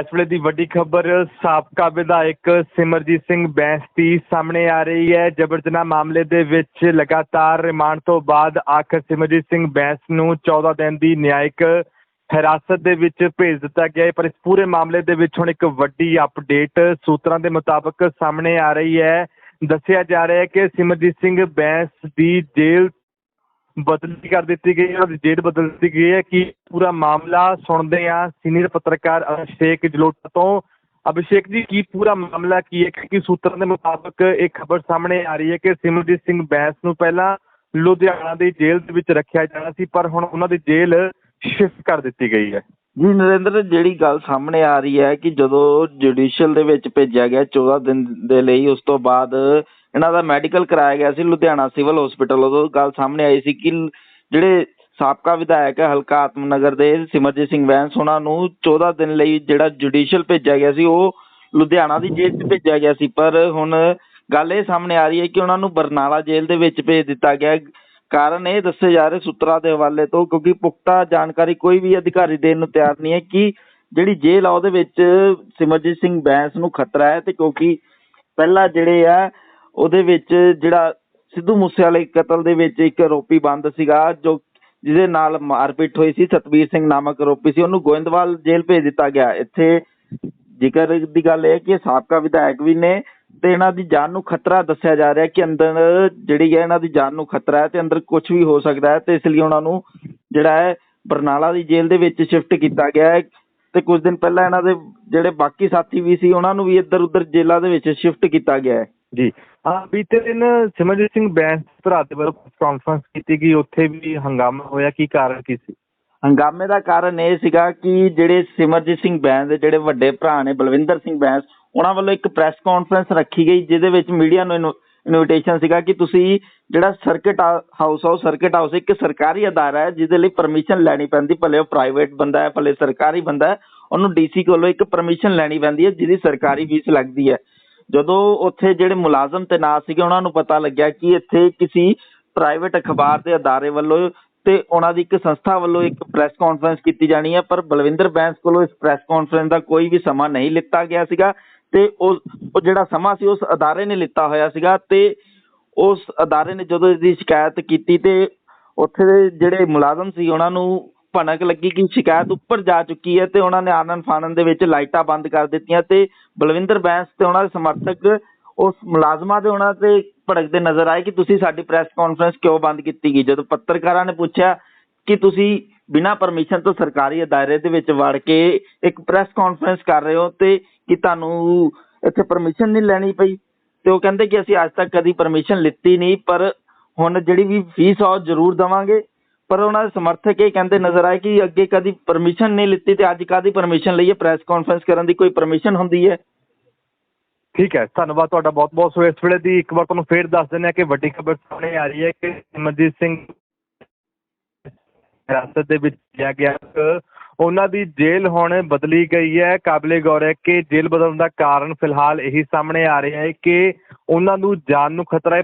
ਇਸ ਵੇਲੇ ਦੀ ਵੱਡੀ ਖਬਰ, ਸਾਬਕਾ ਵਿਧਾਇਕ ਸਿਮਰਜੀਤ ਸਿੰਘ ਬੈਂਸ ਦੀ ਸਾਹਮਣੇ ਆ ਰਹੀ ਹੈ। ਜਬਰ ਜਨਾਹ ਮਾਮਲੇ ਦੇ ਵਿੱਚ ਲਗਾਤਾਰ ਰਿਮਾਂਡ ਤੋਂ ਬਾਅਦ ਆਖਰ ਸਿਮਰਜੀਤ ਸਿੰਘ ਬੈਂਸ ਨੂੰ 14 ਦਿਨ ਦੀ ਨਿਆਇਕ ਹਿਰਾਸਤ ਦੇ ਵਿੱਚ ਭੇਜ ਦਿੱਤਾ ਗਿਆ ਹੈ। ਪਰ ਇਸ ਪੂਰੇ ਮਾਮਲੇ ਦੇ ਵਿੱਚ ਹੁਣ ਇੱਕ ਵੱਡੀ ਅਪਡੇਟ ਸੂਤਰਾਂ ਦੇ ਮੁਤਾਬਕ ਸਾਹਮਣੇ ਆ ਰਹੀ ਹੈ। ਦੱਸਿਆ ਜਾ ਰਿਹਾ ਹੈ ਕਿ ਸਿਮਰਜੀਤ ਸਿੰਘ ਬੈਂਸ ਦੀ ਜੇਲ੍ਹ ਬਦਲੀ ਕਰ ਦਿੱਤੀ ਗਈ ਹੈ, ਉਹਦੀ ਜੇਲ੍ਹ ਬਦਲ ਦਿੱਤੀ ਗਈ ਹੈ ਕਿ ਪੂਰਾ ਮਾਮਲਾ ਸੁਣਦੇ ਆ ਸੀਨੀਅਰ ਪੱਤਰਕਾਰ ਅਭਿਸ਼ੇਕ ਜਲੋਟਾ ਤੋਂ। ਅਭਿਸ਼ੇਕ ਜੀ, ਕੀ ਪੂਰਾ ਮਾਮਲਾ ਕੀ ਹੈ? ਕਿ ਸੂਤਰਾਂ ਦੇ ਮੁਤਾਬਕ ਇਹ ਖਬਰ ਸਾਹਮਣੇ ਆ ਰਹੀ ਹੈ ਕਿ ਸਿਮਰਜੀਤ ਸਿੰਘ ਬੈਂਸ ਨੂੰ ਪਹਿਲਾਂ ਲੁਧਿਆਣਾ ਦੀ ਜੇਲ੍ਹ ਦੇ ਵਿੱਚ ਰੱਖਿਆ ਜਾਣਾ ਸੀ, ਪਰ ਹੁਣ ਉਹਨਾਂ ਦੀ ਜੇਲ੍ਹ ਸ਼ਿਫਟ ਕਰ ਦਿੱਤੀ ਗਈ ਹੈ। ਜੀ, ਨਰਿੰਦਰ, ਜਿਹੜੀ ਗੱਲ ਸਾਹਮਣੇ ਆ ਰਹੀ ਹੈ ਕਿ ਜਦੋਂ ਜੁਡੀਸ਼ੀਅਲ ਦੇ ਵਿੱਚ ਭੇਜਿਆ ਗਿਆ 14 ਦਿਨ ਦੇ ਲਈ, ਉਸ ਤੋਂ ਬਾਅਦ ਇਹਨਾਂ ਦਾ ਮੈਡੀਕਲ ਕਰਾਇਆ ਗਿਆ ਸੀ, ਲੁਧਿਆਣਾ ਸਿਵਲ ਹਸਪੀਟਲ ਉਦੋਂ ਗੱਲ ਸਾਹਮਣੇ ਆਈ ਸੀ ਕਿ ਜਿਹੜੇ ਸਾਬਕਾ ਵਿਧਾਇਕ ਹੈ, ਹਲਕਾ ਆਤਮਨਗਰ ਦੇ ਸਿਮਰਜੀਤ ਸਿੰਘ ਵੈਂਸ, ਉਹਨਾਂ ਨੂੰ 14 ਦਿਨ ਲਈ ਜਿਹੜਾ ਜੁਡੀਸ਼ੀਅਲ ਭੇਜਿਆ ਗਿਆ ਸੀ, ਉਹ ਲੁਧਿਆਣਾ ਦੀ ਜੇਲ੍ਹ 'ਚ ਭੇਜਿਆ ਗਿਆ ਸੀ। ਪਰ ਹੁਣ ਗੱਲ ਇਹ ਸਾਹਮਣੇ ਆ ਰਹੀ ਹੈ ਕਿ ਉਹਨਾਂ ਨੂੰ ਬਰਨਾਲਾ ਜੇਲ੍ਹ ਦੇ ਵਿੱਚ ਭੇਜ ਦਿੱਤਾ ਗਿਆ ਕਾਰਨ ਇਹ ਦੱਸੇ ਜਾ ਰਹੇ ਸੂਤਰਾਂ ਦੇ ਹਵਾਲੇ ਤੋਂ, ਕਿਉਂਕਿ ਪੁਖਤਾ ਜਾਣਕਾਰੀ ਕੋਈ ਵੀ ਅਧਿਕਾਰੀ ਦੇਣ ਨੂੰ ਤਿਆਰ ਨਹੀਂ ਹੈ ਕਿ ਜਿਹੜੀ ਜੇਲ੍ਹ ਆ, ਉਹਦੇ ਵਿੱਚ ਸਿਮਰਜੀਤ ਸਿੰਘ ਬੈਂਸ ਨੂੰ ਖਤਰਾ ਹੈ ਤੇ ਕਿਉਂਕਿ ਪਹਿਲਾਂ ਜਿਹੜੇ ਆ ਉਹਦੇ ਵਿੱਚ ਜਿਹੜਾ ਸਿੱਧੂ ਮੂਸੇਵਾਲੇ ਕਤਲ ਦੇ ਵਿੱਚ ਇੱਕ ਆਰੋਪੀ ਬੰਦ ਸੀਗਾ, ਜੋ ਜਿਹਦੇ ਨਾਲ ਮਾਰਪੀਟ ਹੋਈ ਸੀ, ਸਤਵੀਰ ਸਿੰਘ ਨਾਮਕ ਆਰੋਪੀ ਸੀ। ਉਹਨੂੰ ਗੋਇੰਦਵਾਲ ਜੇਲ੍ਹ ਭੇਜ ਦਿੱਤਾ ਗਿਆ। ਇੱਥੇ ਜ਼ਿਕਰ ਦੀ ਗੱਲ ਇਹ ਕਿ ਸਾਬਕਾ ਵਿਧਾਇਕ ਵੀ ਨੇ ਤੇ ਇਹਨਾਂ ਦੀ ਜਾਨ ਨੂੰ ਖਤਰਾ ਦੱਸਿਆ ਜਾ ਰਿਹਾ ਕਿ ਅੰਦਰ ਜਿਹੜੀ ਹੈ ਇਹਨਾਂ ਦੀ ਜਾਨ ਨੂੰ ਖਤਰਾ ਹੈ ਤੇ ਅੰਦਰ ਕੁਝ ਵੀ ਹੋ ਸਕਦਾ ਹੈ ਤੇ ਇਸ ਲਈ ਉਹਨਾਂ ਨੂੰ ਜਿਹੜਾ ਹੈ ਬਰਨਾਲਾ ਦੀ ਜੇਲ੍ਹ ਦੇ ਵਿੱਚ ਸ਼ਿਫਟ ਕੀਤਾ ਗਿਆ ਹੈ। ਤੇ ਕੁਝ ਦਿਨ ਪਹਿਲਾਂ ਇਹਨਾਂ ਦੇ ਜਿਹੜੇ ਬਾਕੀ ਸਾਥੀ ਵੀ ਸੀ, ਉਹਨਾਂ ਨੂੰ ਵੀ ਇੱਧਰ ਉੱਧਰ ਜੇਲ੍ਹਾਂ ਦੇ ਵਿੱਚ ਸ਼ਿਫਟ ਕੀਤਾ ਗਿਆ ਹੈ। ਜੀ। ਹਾਂ ਬੀਤੇ ਦਿਨ ਸਿਮਰਜੀਤ ਸਿੰਘ ਬੈਂਸ ਭਰਾ ਦੇ ਵੱਲੋਂ ਕਾਨਫਰੰਸ ਕੀਤੀ ਗਈ, ਉੱਥੇ ਵੀ ਹੰਗਾਮਾ ਹੋਇਆ, ਕੀ ਕਾਰਨ ਕੀ ਸੀ? ਹੰਗਾਮੇ ਦਾ ਕਾਰਨ ਇਹ ਸੀਗਾ ਕਿ ਜਿਹੜੇ ਸਿਮਰਜੀਤ ਸਿੰਘ ਬੈਂਸ ਦੇ ਜਿਹੜੇ ਵੱਡੇ ਭਰਾ ਨੇ, ਬਲਵਿੰਦਰ ਸਿੰਘ ਬੈਂਸ, ਉਹਨਾਂ ਵੱਲੋਂ ਇੱਕ ਪ੍ਰੈਸ ਕਾਨਫਰੰਸ ਰੱਖੀ ਗਈ, ਜਿਹਦੇ ਵਿੱਚ ਮੀਡੀਆ ਨੂੰ ਇਨਵੀਟੇਸ਼ਨ ਸੀਗਾ ਕਿ ਤੁਸੀਂ ਜਿਹੜਾ ਸਰਕਟ ਹਾਊਸ ਆ, ਉਹ ਸਰਕਟ ਹਾਊਸ ਇੱਕ ਸਰਕਾਰੀ ਅਦਾਰਾ ਹੈ, ਜਿਹਦੇ ਲਈ ਪਰਮਿਸ਼ਨ ਲੈਣੀ ਪੈਂਦੀ, ਭਲੇ ਉਹ ਪ੍ਰਾਈਵੇਟ ਬੰਦਾ ਹੈ, ਭਲੇ ਸਰਕਾਰੀ ਬੰਦਾ ਹੈ, ਉਹਨੂੰ ਡੀਸੀ ਕੋਲੋਂ ਇੱਕ ਪਰਮਿਸ਼ਨ ਲੈਣੀ ਪੈਂਦੀ ਹੈ, ਜਿਹਦੀ ਸਰਕਾਰੀ ਫੀਸ ਲੱਗਦੀ ਹੈ। ਜਦੋਂ ਉੱਥੇ ਜਿਹੜੇ ਮੁਲਾਜ਼ਮ ਤੈਨਾਤ ਸੀਗੇ, ਉਹਨਾਂ ਨੂੰ ਪਤਾ ਲੱਗਿਆ ਕਿ ਇੱਥੇ ਕਿਸੇ ਪ੍ਰਾਈਵੇਟ ਅਖਬਾਰ ਦੇ ਅਦਾਰੇ ਵੱਲੋਂ ਤੇ ਉਹਨਾਂ ਦੀ ਇੱਕ ਸੰਸਥਾ ਵੱਲੋਂ ਇੱਕ ਪ੍ਰੈਸ ਕਾਨਫਰੰਸ ਕੀਤੀ ਜਾਣੀ ਹੈ, ਪਰ ਬਲਵਿੰਦਰ ਬੈਂਸ ਕੋਲੋਂ ਇਸ ਪ੍ਰੈਸ ਕਾਨਫਰੰਸ ਦਾ ਕੋਈ ਵੀ ਸਮਾਂ ਨਹੀਂ ਲਿੱਤਾ ਗਿਆ ਸੀਗਾ ਤੇ ਉਹ ਉਹ ਜਿਹੜਾ ਸਮਾਂ ਸੀ, ਉਸ ਅਦਾਰੇ ਨੇ ਲਿੱਤਾ ਹੋਇਆ ਸੀਗਾ ਤੇ ਉਸ ਅਦਾਰੇ ਨੇ ਜਦੋਂ ਇਸ ਦੀ ਸ਼ਿਕਾਇਤ ਕੀਤੀ ਤੇ ਉੱਥੇ ਦੇ ਜਿਹੜੇ ਮੁਲਾਜ਼ਮ ਸੀ, ਉਹਨਾਂ ਨੂੰ ਭਣਕ ਲੱਗੀ ਕਿ ਸ਼ਿਕਾਇਤ ਉੱਪਰ ਜਾ ਚੁੱਕੀ ਹੈ ਤੇ ਉਹਨਾਂ ਨੇ ਆਨਨ ਫਾਨਨ ਦੇ ਵਿੱਚ ਲਾਈਟਾਂ ਬੰਦ ਕਰ ਦਿੱਤੀਆਂ ਤੇ ਬਲਵਿੰਦਰ ਬੈਂਸ ਤੇ ਉਹਨਾਂ ਦੇ ਸਮਰਥਕ ਉਸ ਮੁਲਾਜ਼ਮਾਂ ਦੇ ਉਹਨਾਂ ਤੇ ਭੜਕਦੇ ਨਜ਼ਰ ਆਏ ਕਿ ਤੁਸੀਂ ਸਾਡੀ ਪ੍ਰੈਸ ਕਾਨਫਰੰਸ ਕਿਉਂ ਬੰਦ ਕੀਤੀ ਗਈ? ਜਦੋਂ ਪੱਤਰਕਾਰਾਂ ਨੇ ਪੁੱਛਿਆ ਕਿ ਤੁਸੀਂ ਬਿਨਾਂ ਪਰਮਿਸ਼ਨ ਤੋਂ ਸਰਕਾਰੀ ਅਦਾਰੇ ਦੇ ਵਿੱਚ ਵੜ ਕੇ ਇੱਕ ਪ੍ਰੈਸ ਕਾਨਫਰੰਸ ਕਰ ਰਹੇ ਹੋ ਤੇ ਕਿ ਤੁਹਾਨੂੰ ਇੱਥੇ ਪਰਮਿਸ਼ਨ ਨਹੀਂ ਲੈਣੀ ਪਈ? ਤੇ ਉਹ ਕਹਿੰਦੇ ਕਿ ਅਸੀਂ ਅੱਜ ਤੱਕ ਕਦੀ ਪਰਮਿਸ਼ਨ ਲਿੱਤੀ ਨਹੀਂ, ਪਰ ਹੁਣ ਜਿਹੜੀ ਵੀ ਫੀਸ ਆ ਉਹ ਜ਼ਰੂਰ ਦੇਵਾਂਗੇ। ਪਰ ਉਹਨਾਂ ਦੇ ਸਮਰਥਕ ਇਹ ਕਹਿੰਦੇ ਨਜ਼ਰ ਆਏ ਕਿ ਅੱਗੇ ਕਦੀ ਪਰਮਿਸ਼ਨ ਨਹੀਂ ਲਿੱਤੀ ਤੇ ਅੱਜ ਕਾਦੀ ਪਰਮਿਸ਼ਨ ਲਈਏ ਪ੍ਰੈਸ ਕਾਨਫਰੰਸ ਕਰਨ ਦੀ ਕੋਈ ਪਰਮਿਸ਼ਨ ਹੁੰਦੀ ਹੈ? ਠੀਕ ਹੈ, ਧੰਨਵਾਦ ਤੁਹਾਡਾ ਬਹੁਤ ਬਹੁਤ। ਸੋ ਇਸ ਵੇਲੇ ਦੀ ਇੱਕ ਵਾਰ ਤੁਹਾਨੂੰ ਫੇਰ ਦੱਸ ਦਿੰਦੇ ਹਾਂ ਕਿ ਵੱਡੀ ਖਬਰ ਸਾਹਮਣੇ ਆ ਰਹੀ ਹੈ ਕਿ ਸਿਮਰਜੀਤ ਸਿੰਘ ਹਿਰਾਸਤ ਦੇ ਵਿੱਚ ਲਿਆ ਗਿਆ ਉਹਨਾਂ ਦੀ ਜੇਲ੍ਹ ਹੁਣ ਬਦਲੀ ਗਈ ਹੈ। ਕਾਬਲੇ ਗੌਰ ਹੈ ਕਿ ਜੇਲ੍ਹ ਬਦਲਣ ਦਾ ਕਾਰਨ ਫਿਲਹਾਲ ਇਹੀ ਸਾਹਮਣੇ ਆ ਰਿਹਾ ਹੈ ਕਿ ਉਹਨਾਂ ਨੂੰ ਜਾਨ ਨੂੰ ਖਤਰਾ ਹੈ।